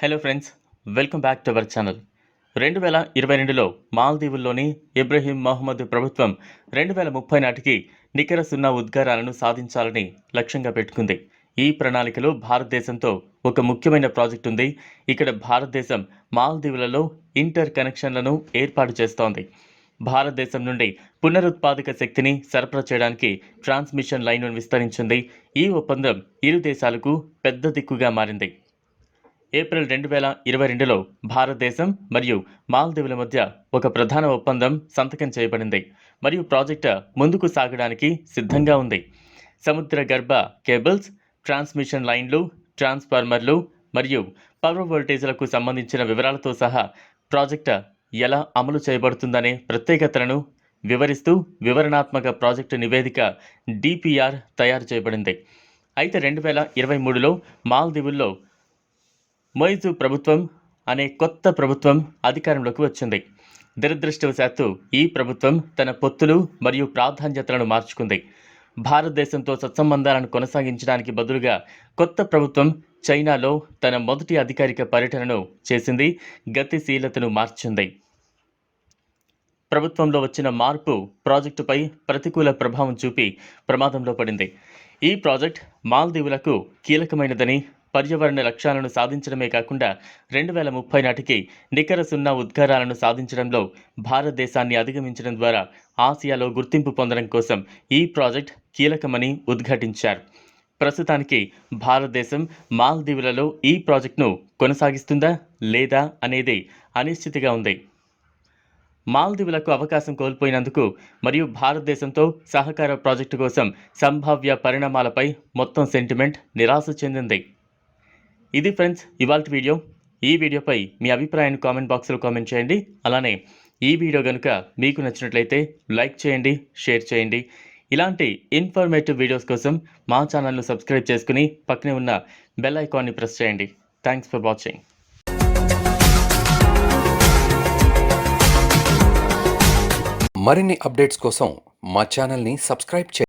Hello friends welcome back to our channel రెండు వేల ఇరవై రెండులో మాల్దీవుల్లోని ఇబ్రహీం మహమ్మద్ ప్రభుత్వం రెండు వేల ముప్పై నాటికి నికర సున్నా ఉద్గారాలను సాధించాలని లక్ష్యంగా పెట్టుకుంది. ఈ ప్రణాళికలో భారతదేశంతో ఒక ముఖ్యమైన ప్రాజెక్ట్ ఉంది. ఇక్కడ భారతదేశం మాల్దీవులలో ఇంటర్ కనెక్షన్లను ఏర్పాటు చేస్తోంది. భారతదేశం నుండి పునరుత్పాదక శక్తిని సరఫరా చేయడానికి ట్రాన్స్మిషన్ లైన్ను విస్తరించింది. ఈ ఒప్పందం ఇరు దేశాలకు పెద్ద దిక్కుగా మారింది. ఏప్రిల్ రెండు వేల ఇరవై రెండులో భారతదేశం మరియు మాల్దీవుల మధ్య ఒక ప్రధాన ఒప్పందం సంతకం చేయబడింది మరియు ప్రాజెక్టు ముందుకు సాగడానికి సిద్ధంగా ఉంది. సముద్ర గర్భ కేబుల్స్ ట్రాన్స్మిషన్ లైన్లు ట్రాన్స్ఫార్మర్లు మరియు పవర్ వోల్టేజ్లకు సంబంధించిన వివరాలతో సహా ప్రాజెక్టు ఎలా అమలు చేయబడుతుందనే ప్రత్యేకతలను వివరిస్తూ వివరణాత్మక ప్రాజెక్టు నివేదిక డిపిఆర్ తయారు చేయబడింది. అయితే రెండు వేల ఇరవై మూడులో మాల్దీవుల్లో మొయిజు ప్రభుత్వం అనే కొత్త ప్రభుత్వం అధికారంలోకి వచ్చింది. దురదృష్టవశాత్తు ఈ ప్రభుత్వం తన పొత్తులు మరియు ప్రాధాన్యతలను మార్చుకుంది. భారతదేశంతో సత్సంబంధాలను కొనసాగించడానికి బదులుగా కొత్త ప్రభుత్వం చైనాలో తన మొదటి అధికారిక పర్యటనను చేసింది గతిశీలతను మార్చింది. ప్రభుత్వంలో వచ్చిన మార్పు ప్రాజెక్టుపై ప్రతికూల ప్రభావం చూపి ప్రమాదంలో పడింది. ఈ ప్రాజెక్ట్ మాల్దీవులకు కీలకమైనదని పర్యావరణ లక్ష్యాలను సాధించడమే కాకుండా రెండు వేల ముప్పై నాటికి నికర సున్నా ఉద్గారాలను సాధించడంలో భారతదేశాన్ని అధిగమించడం ద్వారా ఆసియాలో గుర్తింపు పొందడం కోసం ఈ ప్రాజెక్ట్ కీలకమని ఉద్ఘాటించారు. ప్రస్తుతానికి భారతదేశం మాల్దీవులలో ఈ ప్రాజెక్టును కొనసాగిస్తుందా లేదా అనేది అనిశ్చితిగా ఉంది. మాల్దీవులకు అవకాశం కోల్పోయినందుకు మరియు భారతదేశంతో సహకార ప్రాజెక్టు కోసం సంభావ్య పరిణామాలపై మొత్తం సెంటిమెంట్ నిరాశ చెందింది. ఇది ఫ్రెండ్స్ ఇవాళ వీడియో. ఈ వీడియోపై మీ అభిప్రాయాన్ని కామెంట్ బాక్స్లో కామెంట్ చేయండి. అలానే ఈ వీడియో కనుక మీకు నచ్చినట్లయితే లైక్ చేయండి షేర్ చేయండి. ఇలాంటి ఇన్ఫర్మేటివ్ వీడియోస్ కోసం మా ఛానల్ను సబ్స్క్రైబ్ చేసుకుని పక్కనే ఉన్న బెల్ ఐకాన్ని ప్రెస్ చేయండి. Thanks for watching. మరిన్ని అప్డేట్స్ కోసం మా ఛానల్ని సబ్స్క్రైబ్ చేయండి.